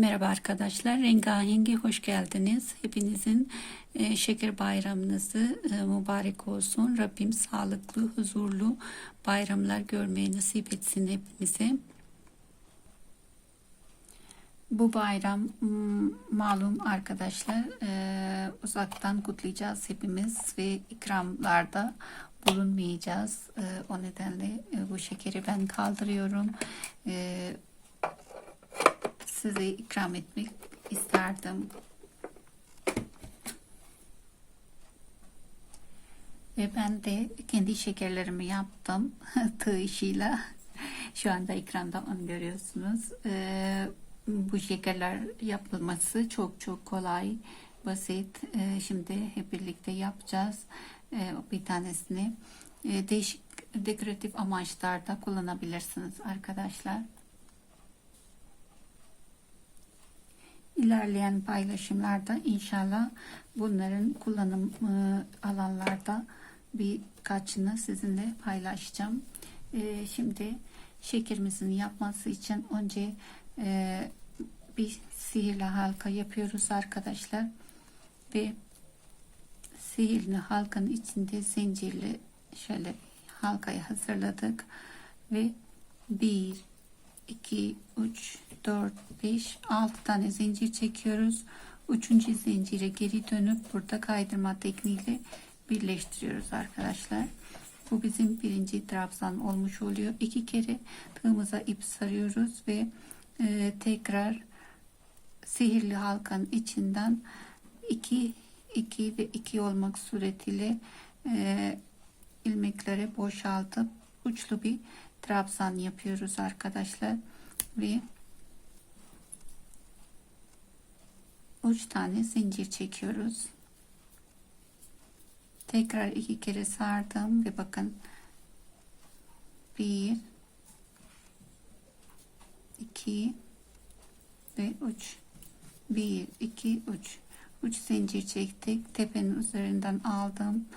Merhaba arkadaşlar, Rengahengi hoş geldiniz. Hepinizin e, şeker bayramınızı e, mübarek olsun. Rabbim sağlıklı, huzurlu bayramlar görmeyi nasip etsin hepimize. Bu bayram malum arkadaşlar e, uzaktan kutlayacağız hepimiz ve ikramlarda bulunmayacağız. E, o nedenle e, bu şekeri ben kaldırıyorum. E, size ikram etmek isterdim. Ve ben de kendi şekerlerimi yaptım tığ işiyle. Şu anda ekranda onu görüyorsunuz. Ee, bu şekerler yapılması çok çok kolay, basit. Ee, şimdi hep birlikte yapacağız. Ee, bir tanesini e, değişik dekoratif amaçlarda kullanabilirsiniz arkadaşlar. İlerleyen paylaşımlarda inşallah bunların kullanım e, alanlarda birkaçını sizinle paylaşacağım. E, şimdi şekerimizin yapması için önce e, bir sihirli halka yapıyoruz arkadaşlar ve sihirli halkanın içinde zincirli şöyle halkayı hazırladık ve bir 2 3 4 5 6 tane zincir çekiyoruz. Üçüncü zincire geri dönüp burada kaydırma tekniğiyle birleştiriyoruz arkadaşlar. Bu bizim birinci trabzan olmuş oluyor. İki kere tığımıza ip sarıyoruz ve e, tekrar sihirli halkanın içinden 2 2 ve 2 olmak suretiyle e, ilmekleri boşaltıp uçlu bir trabzan yapıyoruz arkadaşlar. Ve 3 tane zincir çekiyoruz. Tekrar iki kere sardım ve bakın. 1 2 ve 3 1 2 3 3 zincir çektik. Tepenin üzerinden aldım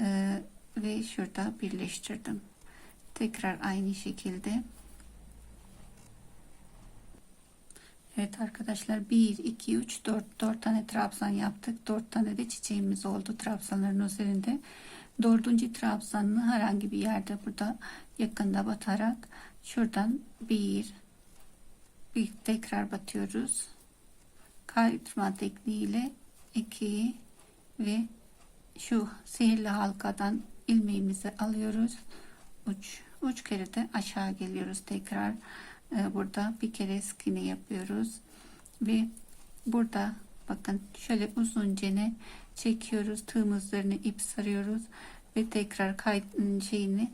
ee, ve şurada birleştirdim tekrar aynı şekilde. Evet arkadaşlar 1 2 3 4 4 tane trabzan yaptık. 4 tane de çiçeğimiz oldu trabzanların üzerinde. Dördüncü trabzanını herhangi bir yerde burada yakında batarak şuradan bir bir tekrar batıyoruz. Kaydırma tekniğiyle 2 ve şu sihirli halkadan ilmeğimizi alıyoruz uç uç kere de aşağı geliyoruz tekrar. Ee, burada bir kere skini yapıyoruz. Ve burada bakın şöyle uzuncene çekiyoruz. Tığımız üzerine ip sarıyoruz. Ve tekrar kay şeyini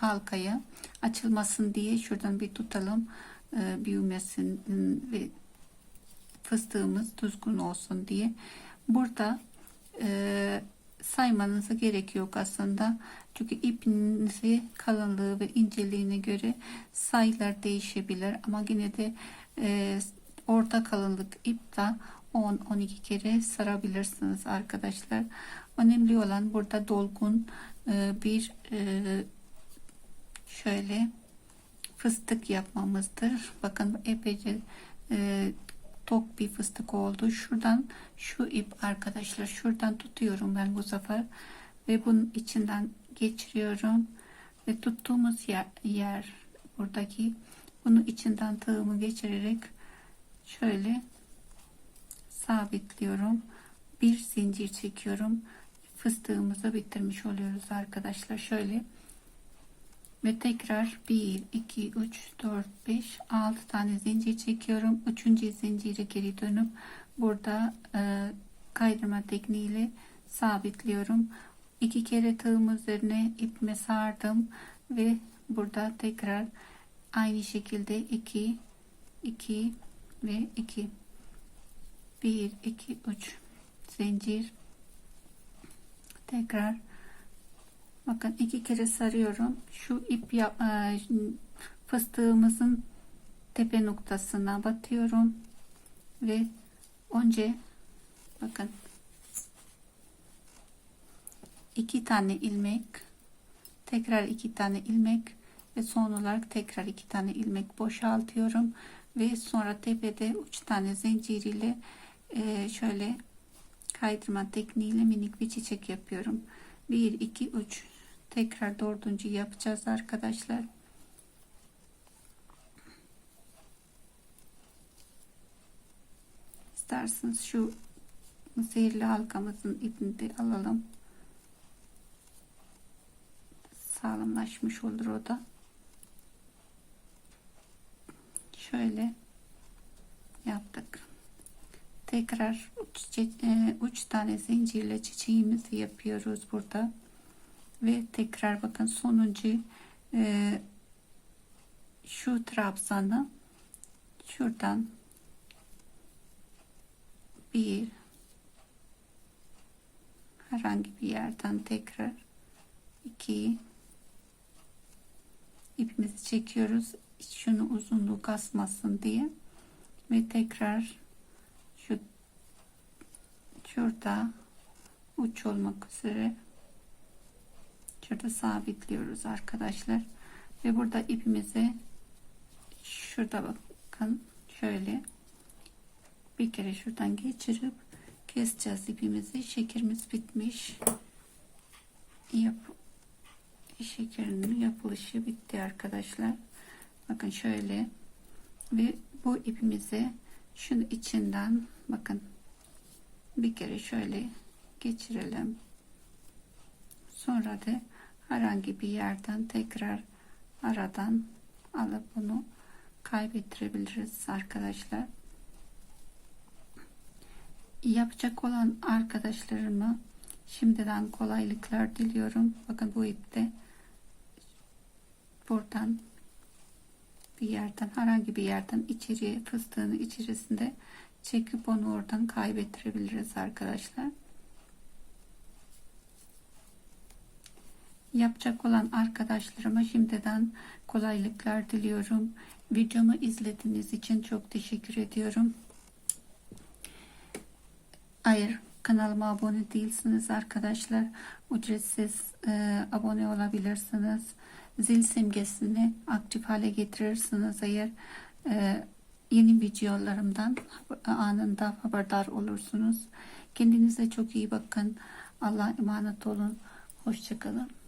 halkaya açılmasın diye şuradan bir tutalım. E, büyümesin ve fıstığımız düzgün olsun diye. Burada e, saymanıza gerek yok aslında. Çünkü ipinizi kalınlığı ve inceliğine göre sayılar değişebilir ama yine de e, orta kalınlık ip de 10-12 kere sarabilirsiniz arkadaşlar. Önemli olan burada dolgun e, bir e, şöyle fıstık yapmamızdır. Bakın epeyce e, tok bir fıstık oldu. Şuradan şu ip arkadaşlar şuradan tutuyorum ben bu sefer ve bunun içinden geçiriyorum ve tuttuğumuz yer, yer buradaki bunu içinden tığımı geçirerek şöyle sabitliyorum. Bir zincir çekiyorum. Fıstığımızı bitirmiş oluyoruz arkadaşlar. Şöyle ve tekrar 1 2 3 4 5 6 tane zincir çekiyorum. 3. zincire geri dönüp burada e, kaydırma tekniğiyle sabitliyorum. İki kere tığım üzerine ipme sardım ve burada tekrar aynı şekilde 2 2 ve 2 1 2 3 zincir. Tekrar Bakın iki kere sarıyorum. Şu ip yap, e, fıstığımızın tepe noktasına batıyorum. Ve önce bakın iki tane ilmek tekrar iki tane ilmek ve son olarak tekrar iki tane ilmek boşaltıyorum. Ve sonra tepede uç tane zincir ile e, şöyle kaydırma tekniğiyle minik bir çiçek yapıyorum. 1 2 3 tekrar dördüncü yapacağız arkadaşlar. İsterseniz şu sihirli halkamızın ipini de alalım. Sağlamlaşmış olur o da. Şöyle yaptık. Tekrar uç, e, tane zincirle çiçeğimizi yapıyoruz burada ve tekrar bakın sonuncu e, şu trabzanı şuradan bir herhangi bir yerden tekrar iki ipimizi çekiyoruz. Şunu uzunluğu kasmasın diye. Ve tekrar şu şurada uç olmak üzere şurada sabitliyoruz arkadaşlar. Ve burada ipimizi şurada bakın şöyle bir kere şuradan geçirip keseceğiz ipimizi. Şekerimiz bitmiş. Yap şekerinin yapılışı bitti arkadaşlar. Bakın şöyle ve bu ipimizi şunu içinden bakın bir kere şöyle geçirelim. Sonra da herhangi bir yerden tekrar aradan alıp bunu kaybettirebiliriz arkadaşlar yapacak olan arkadaşlarıma şimdiden kolaylıklar diliyorum bakın bu ipte buradan bir yerden herhangi bir yerden içeriye fıstığını içerisinde çekip onu oradan kaybettirebiliriz arkadaşlar. Yapacak olan arkadaşlarıma şimdiden kolaylıklar diliyorum. Videomu izlediğiniz için çok teşekkür ediyorum. Hayır kanalıma abone değilsiniz arkadaşlar. Ücretsiz e, abone olabilirsiniz. Zil simgesini aktif hale getirirsiniz eğer e, yeni videolarımdan anında haberdar olursunuz. Kendinize çok iyi bakın. Allah'a emanet olun. Hoşçakalın.